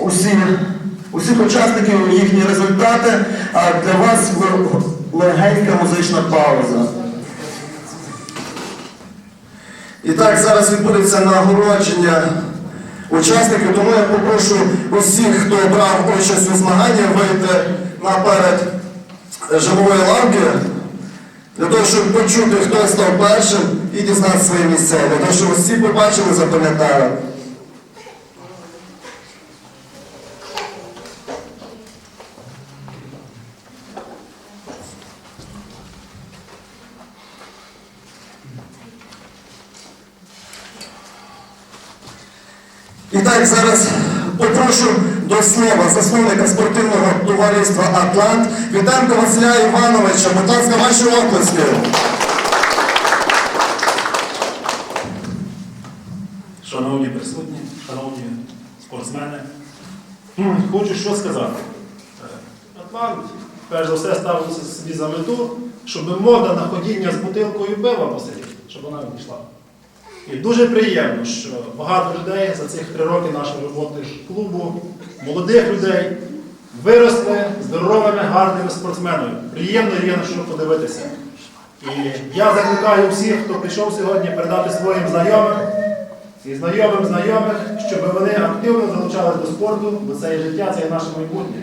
усі, усіх учасників їхні результати, а для вас легенька музична пауза. І так, зараз відбудеться нагородження учасників, тому я попрошу усіх, хто брав участь у змаганні, вийти наперед живої лавки, для того, щоб почути, хто став першим і дізнати свої місця, для того, щоб всі побачили, запам'ятали. І так, зараз попрошу до слова засновника спортивного товариства Атлант Вітенка Василя Івановича. Будь ласка, ваші оплески. Шановні присутні, шановні спортсмени, хочу що сказати. Атлант, перш за все, ставив собі за мету, щоб мода на ходіння з бутилкою пива по селі, щоб вона відійшла. І дуже приємно, що багато людей за цих три роки нашої роботи клубу, молодих людей, виросли здоровими, гарними спортсменами. Приємно є на що подивитися. І я закликаю всіх, хто прийшов сьогодні, передати своїм знайомим і знайомим знайомих, щоб вони активно залучалися до спорту, бо це є життя, це є наше майбутнє.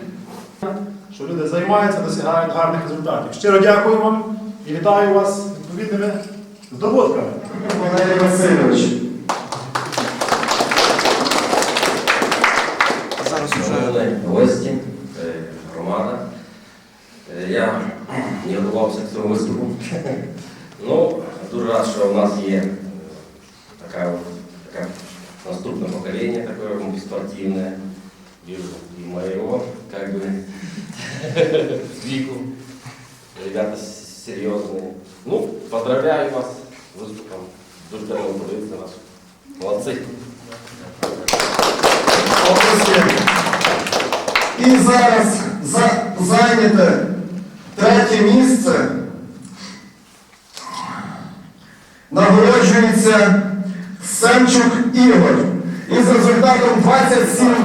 Що люди займаються, досягають гарних результатів. Щиро дякую вам і вітаю вас відповідними здобутками. Валерій Васильович. Шановні гості, е, громада. Е, Я не готувався к цьому виступу. Ну, дуже рад, що в нас є е, така, така наступне покоління, таке спортивне. Вижу и моего, как бы, віку. Ребята с- серйозні. Ну, поздравляю вас з виступом. Дуже приємно подивитися вас. Молодці. І зараз за, зайняте третє місце. Нагороджується Семчук Ігор із результатом 27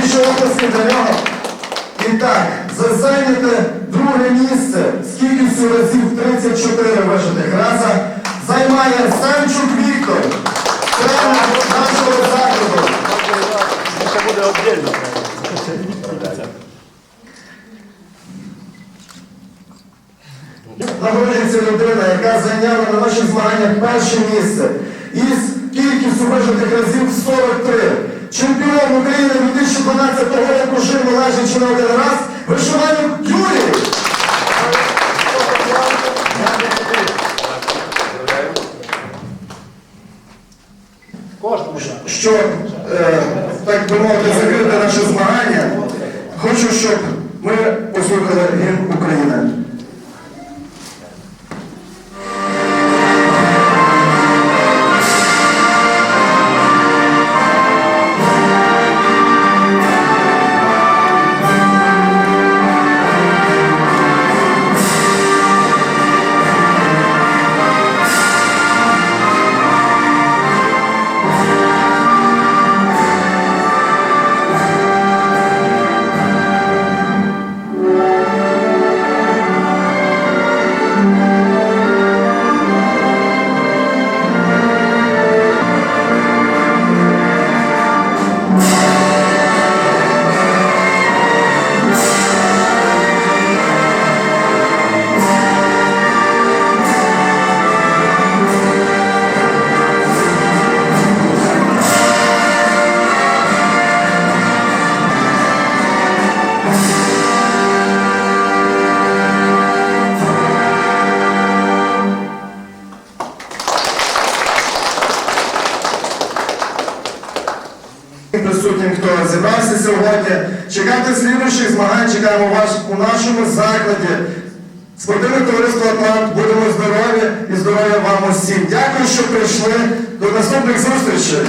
більше оплесків для нього. І так, за зайняте друге місце з кількістю разів 34 вижитих раза займає Санчук Віктор, тренер нашого закладу. Це буде віддільно. Нагороджується людина, яка зайняла на наших змаганнях перше місце із кількістю вижитих разів 43. Чемпіон України 2012 року жив належачи на один раз вишиванник Юрій. Щоб, е, так би мовити, закрити наше змагання, хочу, щоб ми присутнім, хто зібрався сьогодні. Чекати слідуючих змагань, чекаємо вас у нашому закладі. Спортивне товариство Атлант, будемо здорові і здоров'я вам усім. Дякую, що прийшли. До наступних зустрічей.